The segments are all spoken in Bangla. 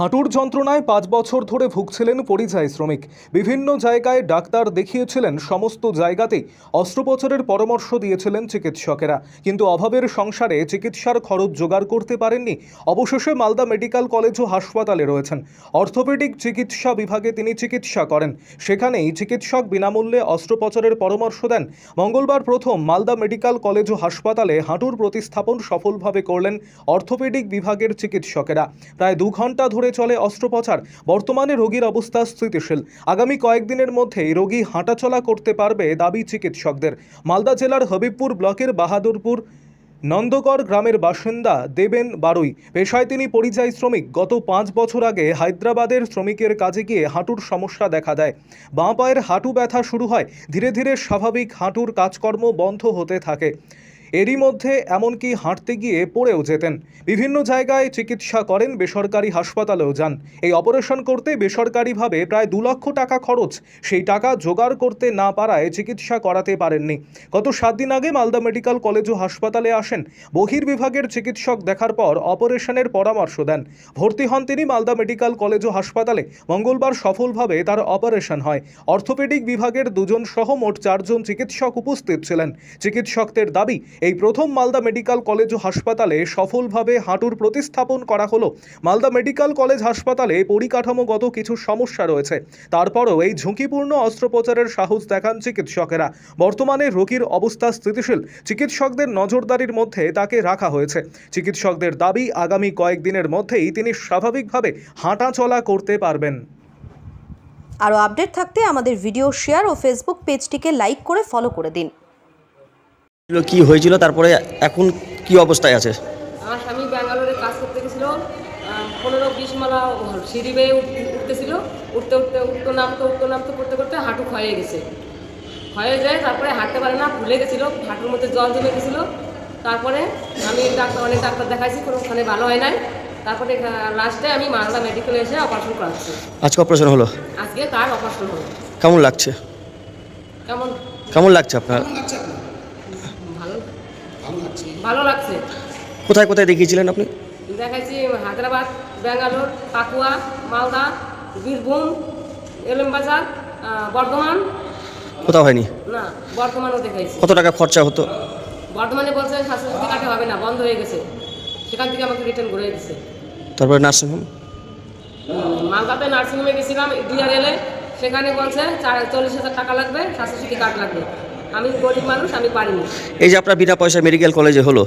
হাঁটুর যন্ত্রণায় পাঁচ বছর ধরে ভুগছিলেন পরিযায়ী শ্রমিক। বিভিন্ন জায়গায় ডাক্তার দেখিয়েছিলেন, সমস্ত জায়গাতেই অস্ত্রোপচারের পরামর্শ দিয়েছিলেন চিকিৎসকেরা। কিন্তু অভাবের সংসারে চিকিৎসার খরচ জোগাড় করতে পারেননি। অবশেষে মালদা মেডিকেল কলেজ ও হাসপাতালে রয়েছেন। অর্থোপেডিক চিকিৎসা বিভাগে তিনি চিকিৎসা করেন। সেখানেই চিকিৎসক বিনামূল্যে অস্ত্রোপচারের পরামর্শ দেন। মঙ্গলবার প্রথম মালদা মেডিকেল কলেজ ও হাসপাতালে হাঁটুর প্রতিস্থাপন সফলভাবে করলেন অর্থোপেডিক বিভাগের চিকিৎসকেরা। প্রায় দু ঘণ্টা ধরে চলে অস্ত্রোপচার। বর্তমানে রোগীর অবস্থা স্থিতিশীল। আগামী কয়েকদিনের মধ্যেই রোগী হাঁটাচলা করতে পারবে দাবি চিকিৎসকদের। মালদা জেলার হবিবপুর ব্লকের বাহাদুরপুর, নন্দগড় গ্রামের বাসিন্দা দেবেন বারুই। পেশায় তিনি পরিযায়ী শ্রমিক। গত পাঁচ বছর আগে হায়দ্রাবাদের শ্রমিকের কাজে গিয়ে হাঁটুর সমস্যা দেখা দেয়। বাঁ পায়ের হাঁটু ব্যথা শুরু হয়। ধীরে ধীরে স্বাভাবিক হাঁটুর কাজকর্ম বন্ধ হতে থাকে। এরই মধ্যে এমনকি হাঁটতে গিয়ে পড়েও যেতেন। বিভিন্ন জায়গায় চিকিৎসা করেন বেসরকারি হাসপাতালেও যান। এই অপারেশন করতে বেসরকারিভাবে প্রায় দু লক্ষ টাকা খরচ। সেই টাকা জোগাড় করতে না পারায় চিকিৎসা করাতে পারেননি। গত সাত দিন আগে মালদা মেডিকেল কলেজ ও হাসপাতালে আসেন। বহির্বিভাগের চিকিৎসক দেখার পর অপারেশনের পরামর্শ দেন। ভর্তি হন তিনি মালদা মেডিকেল কলেজ ও হাসপাতালে। মঙ্গলবার সফলভাবে তার অপারেশন হয়। অর্থোপেডিক বিভাগের দুজন সহ মোট চারজন চিকিৎসক উপস্থিত ছিলেন। চিকিৎসকদের দাবি এই প্রথম মালদা মেডিকেল কলেজ ও হাসপাতালে সফলভাবে হাঁটুর প্রতিস্থাপন করা হলো। মালদা মেডিকেল কলেজ হাসপাতালে পরিকাঠামোগত কিছু সমস্যা রয়েছে। তারপরও এই ঝুঁকিপূর্ণ অস্ত্রোপচারের সাহস দেখান চিকিৎসকেরা। বর্তমানে রোগীর অবস্থা স্থিতিশীল। চিকিৎসকদের নজরদারির মধ্যে তাকে রাখা হয়েছে। চিকিৎসকদের দাবি, আগামী কয়েকদিনের মধ্যেই তিনি স্বাভাবিকভাবে হাঁটা চলা করতে পারবেন। আরও আপডেট থাকতে আমাদের ভিডিও শেয়ার ও ফেসবুক পেজটিকে লাইক করে ফলো করে দিন। কি হয়েছিল তারপরে এখন কি অবস্থায় আছে? আমার স্বামী ব্যাঙ্গালোরে কাজ করতে গেছিল পনেরো বিশ মালা সিঁড়ি বেয়ে উঠ- উঠতেছিল উঠতে উঠতে উঠতো নামতো উঠতো নামতো করতে করতে হাঁটু ক্ষয়ে গেছে। ক্ষয়ে যায় তারপরে হাঁটতে পারে না ভুলে গেছিল হাঁটুর মধ্যে জল জমে গেছিল। তারপরে আমি ডাক্তার অনেক ডাক্তার দেখাইছি কোনো ওখানে ভালো হয় নাই। তারপরে লাস্টে আমি মালদা মেডিকেলে এসে অপারেশন করাচ্ছি। আজকে অপারেশন হলো? আজকে তার অপারেশন হলো। কেমন লাগছে? কেমন? কেমন লাগছে আপনার? ভালো লাগছে। কোথায় কোথায় দেখিয়েছিলেন আপনি? দেখাইছি হায়দ্রাবাদ ব্যাঙ্গালোর পাকুয়া মালদা বীরভূম এলমবাজার বর্ধমান। কোথাও হয়নি? না বর্ধমানও দেখাইছি। কত টাকা খরচা হতো? বর্ধমানে বলছে স্বাস্থ্যসাথী কার্ডে হবে না বন্ধ হয়ে গেছে। সেখান থেকে আমাকে রিটার্ন করে দিয়েছে তারপরে নার্সিংহোম মালদাতে নার্সিংহোমে গেছিলাম ডিআরএলে সেখানে বলছে চল্লিশ হাজার টাকা লাগবে স্বাস্থ্যসাথী কার্ড লাগবে। আমি গরিব মানুষ আমি পারিনি। এই যে আপনার বিনা পয়সা মেডিকেল কলেজে হলো।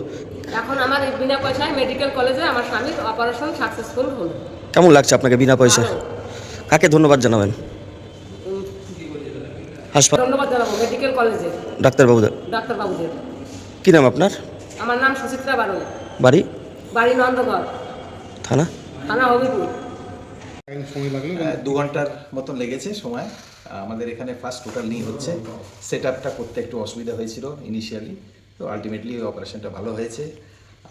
এখন আমার এই বিনা পয়সায় মেডিকেল কলেজে আমার স্বামীর অপারেশন সাকসেসফুল হলো। কেমন লাগছে আপনাকে বিনা পয়সায়? কাকে ধন্যবাদ জানাবেন? হাসপাতাল ধন্যবাদ জানাব মেডিকেল কলেজে ডাক্তারবাবুদের। ডাক্তারবাবুদের। কী নাম আপনার? আমার নাম সুচিত্রা বারুই। বাড়ি? বাড়ি নন্দগড়। থানা? থানা হবিপুর। আহ, দু ঘণ্টার মতন লেগেছে সময়। আমাদের এখানে ফার্স্ট টোটাল নিয়ে হচ্ছে। সেট আপটা করতে একটু অসুবিধা হয়েছিল ইনিশিয়ালি তো আলটিমেটলি অপারেশনটা ভালো হয়েছে।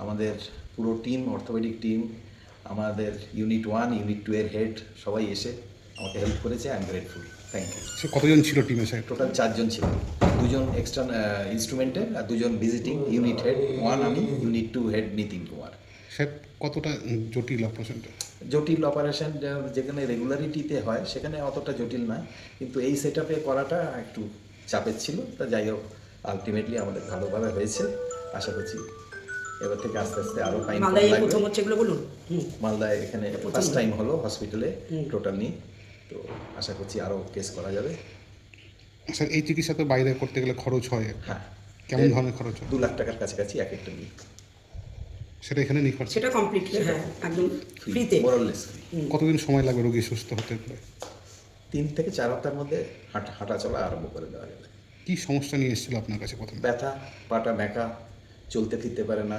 আমাদের পুরো টিম অর্থোপেডিক টিম আমাদের ইউনিট ওয়ান ইউনিট টু এর হেড সবাই এসে আমাকে হেল্প করেছে। I am grateful thank you সে কতজন ছিল টিমে স্যার টোটাল চারজন ছিল। দুজন এক্সটার্ন ইনস্ট্রুমেন্টের আর দুজন ভিজিটিং ইউনিট হেড ওয়ান আমি unit two head Nitin Kumar sir কতটা জটিল অপারেশনটা জটিল অপারেশন যেখানে রেগুলারিটিতে হয় সেখানে অতটা জটিল নয়। কিন্তু এই সেট করাটা একটু চাপের ছিল। তা যাই হোক আলটিমেটলি আমাদের ভালোভাবে হয়েছে। আশা করছি এবার থেকে আস্তে আস্তে আরও টাইম প্রথম হচ্ছে এগুলো বলুন। মালদায় এখানে ফার্স্ট টাইম হলো। হসপিটালে টোটাল নিয়ে তো আশা করছি আরও কেস করা যাবে। স্যার এই চিকিৎসা তো বাইরে করতে গেলে খরচ হয়। হ্যাঁ। কেমন ধরনের খরচ হয়? দু লাখ টাকার কাছাকাছি এক একটা নিয়ে সেটা এখানে নিয়ে খরচ সেটা কমপ্লিট হ্যাঁ একদম ফ্রিতে কতদিন সময় লাগবে রোগী সুস্থ হতে? গেলে তিন থেকে চার হপ্তাহের মধ্যে হাঁটা হাঁটা চলা আরম্ভ করে দেওয়া যাবে। কী সমস্যা নিয়ে এসেছিল আপনার কাছে প্রথমে? ব্যথা পাটা ব্যাকা চলতে ফিরতে পারে না।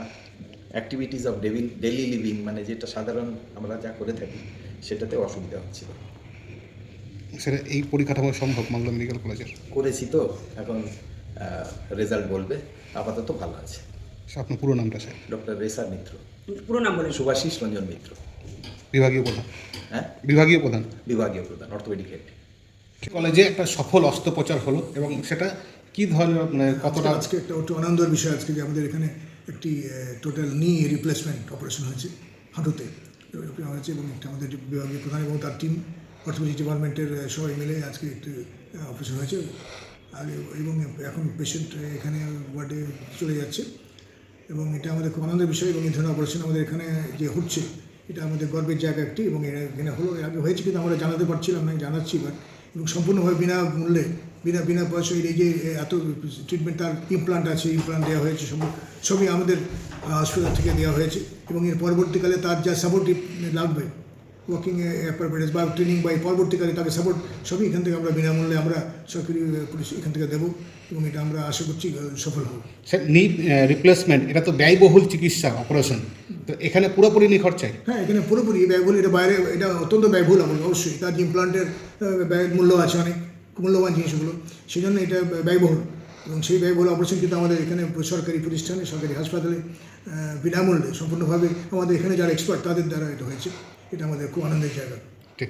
অ্যাক্টিভিটিস অফ ডেভিং ডেলি লিভিং মানে যেটা সাধারণ আমরা যা করে থাকি সেটাতে অসুবিধা হচ্ছিল। সেটা এই পরিকাঠামো সম্ভব মালদা মেডিকেল কলেজের? করেছি তো এখন রেজাল্ট বলবে। আপাতত ভালো আছে। আপনার পুরো নামটা স্যার। ডক্টর রেসা মিত্র। পুরো নাম বলেন। সুভাষিস রঞ্জন মিত্র। বিভাগীয় প্রধান। হ্যাঁ? বিভাগীয় প্রধান। বিভাগীয় প্রধান অর্থোপেডিক হেড। কলেজে একটা সফল অস্ত্রোপচার হলো এবং সেটা কি ধরনের মানে কতটা আজকে একটা একটু আনন্দের বিষয় আজকে যে আমাদের এখানে একটি টোটাল নি রিপ্লেসমেন্ট অপারেশন হয়েছে হাঁটুতে। হয়েছে এবং একটা আমাদের বিভাগীয় প্রধান এবং তার টিম অর্থোপেডিক ডিপার্টমেন্টের সবাই মিলে আজকে একটি অপারেশন হয়েছে। আর এবং এখন পেশেন্ট এখানে ওয়ার্ডে চলে যাচ্ছে। এবং এটা আমাদের খুব আনন্দের বিষয় এবং এই ধরনের অপারেশন আমাদের এখানে যে হচ্ছে, এটা আমাদের গর্বের জায়গা একটি এবং এখানে হলো, এর আগে হয়েছে কিন্তু আমরা জানাতে পারছিলাম না জানাচ্ছি বাট এবং সম্পূর্ণভাবে বিনা মূল্যে, বিনা বিনা পয়সায় এই যে এত ট্রিটমেন্ট তার ইমপ্লান্ট আছে ইমপ্লান্ট দেওয়া হয়েছে, সব, সবই আমাদের হাসপাতাল থেকে দেওয়া হয়েছে এবং এর পরবর্তীকালে তার যা সাপোর্টিভ লাগবে ওয়ার্কিং অ্যাপারমেন্টস বা ট্রেনিং বা পরবর্তীকালে তাকে সাপোর্ট সবই এখান থেকে আমরা বিনামূল্যে আমরা সরকারি পুলিশ এখান থেকে দেবো এবং এটা আমরা আশা করছি সফল হব। স্যার নি রিপ্লেসমেন্ট এটা তো ব্যয়বহুল চিকিৎসা অপারেশন তো এখানে পুরোপুরি নি নিখরচায় হ্যাঁ এখানে পুরোপুরি ব্যয়বহুল এটা বাইরে এটা অত্যন্ত ব্যয়বহুল অবশ্য- অবশ্যই। তার ইমপ্লান্টের ব্যয় মূল্য আছে অনেক মূল্যবান জিনিসগুলো সেই জন্য এটা ব্যয়বহুল। এবং সেই ব্যয়বহুল অপারেশন কিন্তু আমাদের এখানে সরকারি প্রতিষ্ঠানে সরকারি হাসপাতালে বিনামূল্যে সম্পূর্ণভাবে আমাদের এখানে যারা এক্সপার্ট তাদের দ্বারা এটা হয়েছে। এটা আমাদের খুব আনন্দের জায়গা। ঠিক।